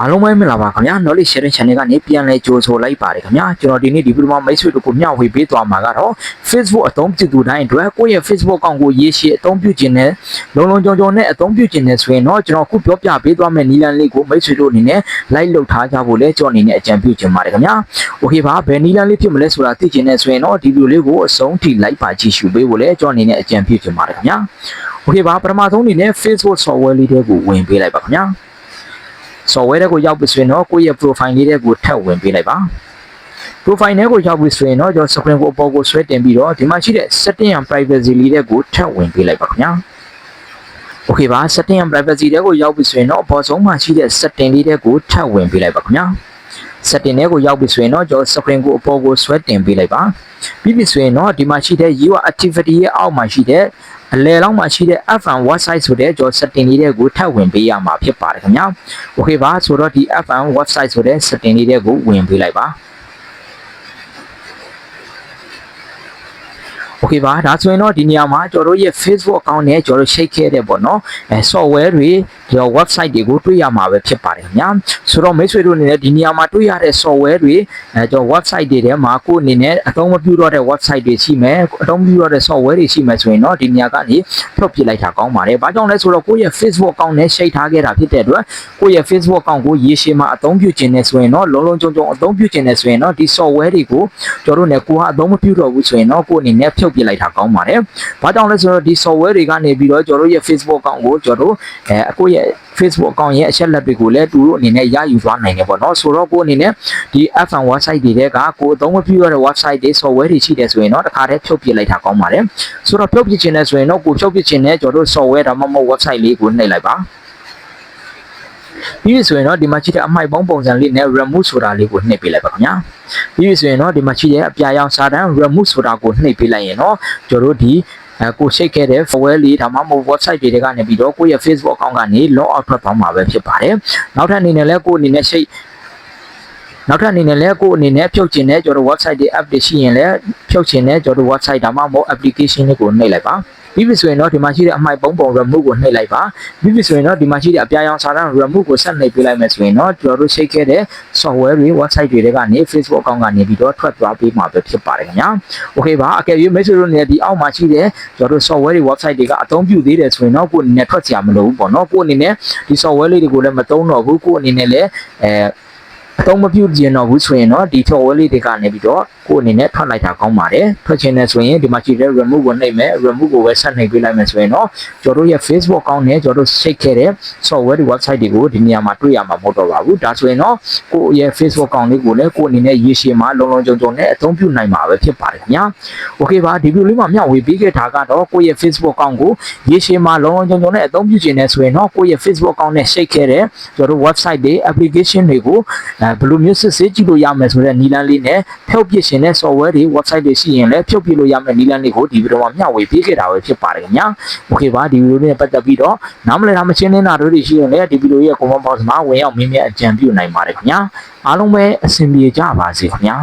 အားလုံးပဲမင်္ဂလာပါခင်ဗျာ Knowledge Sharing Channel ကနေပြန်လဲကြိုဆိုလိုက်ပါတယ်ခင်ဗျာကျွန်တော်ဒီနေ့ဒီဗီဒီယိုမှာမိတ်ဆွေတို့ကိုမျှဝေပေးသွားမှာကတော့ Facebook အသုံးပြုသူတိုင်းအတွက်ကိုယ့်ရဲ့ Facebook အကောင့်ကိုရေးရှင်းအသုံးပြုခြင်းနဲ့လုံလုံခြုံခြုံနဲ့အသုံးပြုခြင်းနဲ့ဆိုရင်တော့ကျွန်တော်အခုပြောပြပေးသွားမယ့်နည်းလမ်းလေးကိုမိတ်ဆွေတို့အနေနဲ့ like လုပ်ထားကြဖို့လဲကျွန်တော်အနေနဲ့အကြံပြုချင်ပါတယ်ခင်ဗျာ Okay ပါဘယ်နည်းလမ်းလေးဖြစ်မလဲဆိုတာသိချင်တဲ့ဆိုရင်တော့ဒီဗီဒီယိုလေးကိုအဆုံးထိ like ပါကြည့်ရှုပေးဖို့လဲကျွန်တော်အနေနဲ့အကြံပြုချင်ပါတယ်ခင်ဗျာ Okay ပါပထမဆုံးအနေနဲ့ Facebook software လေးတွေကိုဝင်ပေးလိုက်ပါခင်ဗျာ software တွေကိုရောက်ပြီဆိုရင်တော့ကိုယ့်ရဲ့ profile လေးတွေကိုထပ်ဝင်ပေးလိုက်ပါ profile တွေကိုရောက်ပြီဆိုရင်တော့ကျွန်တော် screen ကိုအပေါ်ကိုဆွဲတင်ပြီးတော့ဒီမှာရှိတဲ့ setting and privacy လေးတွေကိုထပ်ဝင်ပေးလိုက်ပါခင်ဗျာ Okay ပါ setting and privacy တွေကိုရောက်ပြီဆိုရင်တော့အပေါ်ဆုံးမှာရှိတဲ့ setting လေးတွေကိုထပ်ဝင်ပေးလိုက်ပါခင်ဗျာ setting တွေကိုရောက်ပြီဆိုရင်တော့ကျွန်တော် screen ကိုအပေါ်ကိုဆွဲတင်ပေးလိုက်ပါပြီးပြီဆိုရင်တော့ဒီမှာရှိတဲ့ UI activity ရဲ့အောက်မှာရှိတဲ့ အလယ်လောက်မှာရှိတဲ့ F1 website ဆိုတဲ့ကျွန်တော် setting လေးတွေကိုထပ်ဝင်ပေးရမှာဖြစ်ပါတယ်ခင်ဗျာ Okay ပါဆိုတော့ဒီ F1 website ဆိုတဲ့ setting လေးတွေကိုဝင်ပေးလိုက်ပါ okay ပါဒါဆိုရင်တော့ဒီနေရာမှာကျွန်တော်တို့ရဲ့ Facebook account နဲ့ကျွန်တော်တို့ရှိတ်ခဲ့တဲ့ပေါ့နော်အဲ software တွေ ကျွန်တော် website တွေကိုတွေ့ရမှာပဲဖြစ်ပါတယ်ခင်ဗျာဆိုတော့မိတ်ဆွေတို့အနေနဲ့ဒီနေရာမှာတွေ့ရတဲ့ software တွေအဲကျွန်တော် website တွေထဲမှာကိုယ်အနေနဲ့အသုံးမပြုတော့တဲ့ website တွေရှိမယ်အသုံးမပြုတော့တဲ့ software တွေရှိမယ်ဆိုရင်တော့ဒီနေရာကနေဖြုတ်ပြလိုက်တာကောင်းပါတယ်ဘာကြောင့်လဲဆိုတော့ကိုယ့်ရဲ့ Facebook account နဲ့ရှိတ်ထားခဲ့တာဖြစ်တဲ့အတွက်ကိုယ့်ရဲ့ Facebook account ကိုရေရှည်မှာအသုံးပြုခြင်းနဲ့ဆိုရင်တော့လုံးလုံးကြုံကြုံအသုံးပြုခြင်းနဲ့ဆိုရင်တော့ဒီ software တွေကိုကျွန်တော်တို့ ਨੇ ကိုကအသုံးမပြုတော့ဘူးဆိုရင်တော့ကိုယ့်အနေနဲ့ဖြုတ်ပြလိုက်တာကောင်းပါတယ်။ဘာကြောင့်လဲဆိုတော့ဒီ software တွေကနေပြီးတော့ကျွန်တော်တို့ရဲ့ Facebook account ကိုကျွန်တော်တို့အဲအခုရဲ့ Facebook account ရဲ့အချက်လက်တွေကိုလည်းသူတို့အနေနဲ့ရယူသွားနိုင်တယ်ပေါ့နော်။ဆိုတော့ကိုအနေနဲ့ဒီ F1 website တွေတဲကကိုအသုံးမပြုရတဲ့ website တွေ software တွေရှိတယ်ဆိုရင်တော့တခါတည်းဖြုတ်ပြလိုက်တာကောင်းပါတယ်။ဆိုတော့ဖြုတ်ပြခြင်းနဲ့ဆိုရင်တော့ကိုဖြုတ်ပြခြင်းနဲ့ကျွန်တော်တို့ software ဒါမှမဟုတ် website လေးကိုနှိပ်လိုက်ပါ။ပြီးပြီဆိုရင်တော့ဒီမှာရှိတဲ့အမိုက်ပုံးပုံစံလေးနဲ့ remove ဆိုတာလေးကိုနှိပ်ပေးလိုက်ပါခင်ဗျာပြီးပြီဆိုရင်တော့ဒီမှာရှိတဲ့အပြာရောင်စာတန်း remove ဆိုတာကိုနှိပ်ပေးလိုက်ရင်တော့ကျွန်တော်တို့ဒီ အဲကိုရှိတ်ခဲ့တဲ့ software လေးဒါမှမဟုတ် website တွေကနေပြီးတော့ကိုယ့်ရဲ့ Facebook account ကနေ log out ထွက်သွားမှာပဲဖြစ်ပါတယ်နောက်ထပ်အနေနဲ့လည်းကိုယ့်အနေနဲ့ရှိတ်နောက်ထပ်အနေနဲ့လည်းကိုယ့်အနေနဲ့ဖြုတ်ချင်တဲ့ကျွန်တော်တို့ website တွေ app တွေရှိရင်လည်းဖြုတ်ချင်တဲ့ကျွန်တော်တို့ website ဒါမှမဟုတ် application တွေကိုနှိပ်လိုက်ပါ ပြီးပြီဆိုရင်တော့ဒီမှာရှိတဲ့အမိုက်ပုံပုံ remote ကိုနှိပ်လိုက်ပါပြီးပြီဆိုရင်တော့ဒီမှာရှိတဲ့အပြာရောင်စာတန်း remote ကိုဆက်နှိပ်ပေးလိုက်မယ်ဆိုရင်တော့ကျွန်တော်တို့ရှိခဲ့တဲ့ software တွေ website တွေကနေ Facebook account ကနေပြီးတော့ထွက်သွားပေးမှာပဲဖြစ်ပါတယ်ခင်ဗျာ okay ပါအကယ်၍မိတ်ဆွေတို့နေဒီအောက်မှာရှိတဲ့ကျွန်တော်တို့ software တွေ website တွေကအသုံးပြုသေးတယ်ဆိုရင်တော့ကိုယ်အနေနဲ့ထွက်စရာမလိုဘူးပေါ့နော်ကိုယ်အနေနဲ့ဒီ software လေးတွေကိုလည်းမသုံးတော့ဘူးကိုယ်အနေနဲ့လည်းအဲ သုံးမပြုကျင်တော့ဘူးဆိုရင်တော့ဒီ software လေးတွေကနေပြီးတော့ကိုယ်အနေနဲ့ထွက်လိုက်တာကောင်းပါတယ်ထွက်ချင်တယ်ဆိုရင်ဒီမှာရှိတဲ့ remove ကိုနှိပ်မယ် remove ကိုပဲဆက်နှိပ်ပေးလိုက်မယ်ဆိုရင်တော့ကျွန်တော်တို့ရဲ့ Facebook account နဲ့ကျွန်တော်တို့ရှိတ်ခဲ့တဲ့ software တွေ website တွေကိုဒီနေရာမှာတွေ့ရမှာမဟုတ်တော့ပါဘူးဒါဆိုရင်တော့ကိုယ့်ရဲ့ Facebook account လေးကိုလည်းကိုယ်အနေနဲ့ရေရှည်မှာလုံလုံခြုံခြုံနဲ့အသုံးပြုနိုင်မှာပဲဖြစ်ပါတယ်ခင်ဗျာ Okay ပါဒီဗီဒီယိုလေးမှာမျှဝေပေးခဲ့တာကတော့ကိုယ့်ရဲ့ Facebook account ကိုရေရှည်မှာလုံလုံခြုံခြုံနဲ့အသုံးပြုခြင်းနဲ့ဆိုရင်တော့ကိုယ့်ရဲ့ Facebook account နဲ့ရှိတ်ခဲ့တဲ့ကျွန်တော်တို့ website တွေ application တွေကိုအဲဘယ်လိုမျိုးစစ်ဆေးကြည့်လို့ရမယ်ဆိုတဲ့နည်းလမ်းလေးနဲ့ဖြုတ်ပြရှင်တဲ့ software တွေ website တွေရှိရင်လည်းဖြုတ်ပြလို့ရမယ့်နည်းလမ်းလေးကိုဒီဗီဒီယိုမှာမျှဝေပေးခဲ့တာပဲဖြစ်ပါတယ်ခင်ဗျာ Okay ပါဒီဗီဒီယိုလေးနဲ့ပတ်သက်ပြီးတော့နားမလည်တာမရှင်းနေတာတို့တွေရှိရင်လည်းဒီဗီဒီယိုရဲ့ comment box မှာဝင်ရောက်မင်းမြတ်အကြံပြုနိုင်ပါတယ်ခင်ဗျာအားလုံးပဲအဆင်ပြေကြပါစေခင်ဗျာ